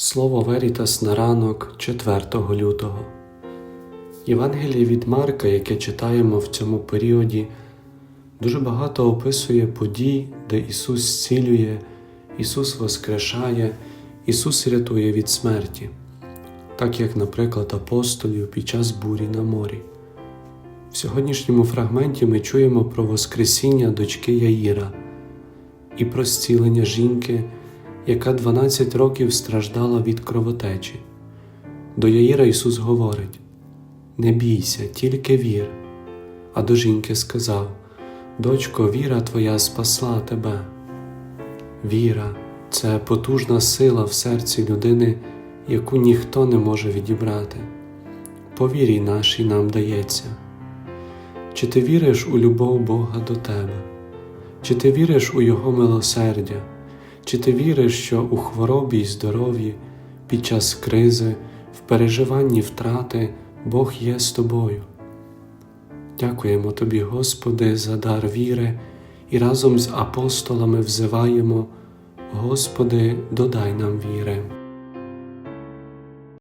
Слово Верітас на ранок 4 лютого. Євангеліє від Марка, яке читаємо в цьому періоді, дуже багато описує подій, де Ісус зцілює, Ісус воскрешає, Ісус рятує від смерті, так як, наприклад, апостолів під час бурі на морі. В сьогоднішньому фрагменті ми чуємо про Воскресіння дочки Яїра і про зцілення жінки, яка 12 років страждала від кровотечі. До Яїра Ісус говорить: Не бійся, тільки вір. А до жінки сказав: Дочко, віра твоя спасла тебе. Віра це потужна сила в серці людини, яку ніхто не може відібрати. По вірі нашій нам дається. Чи ти віриш у любов Бога до тебе? Чи ти віриш у Його милосердя? Чи ти віриш, що у хворобі й здоров'ї, під час кризи, в переживанні втрати Бог є з тобою? Дякуємо Тобі, Господи, за дар віри і разом з апостолами взиваємо, Господи, додай нам віри.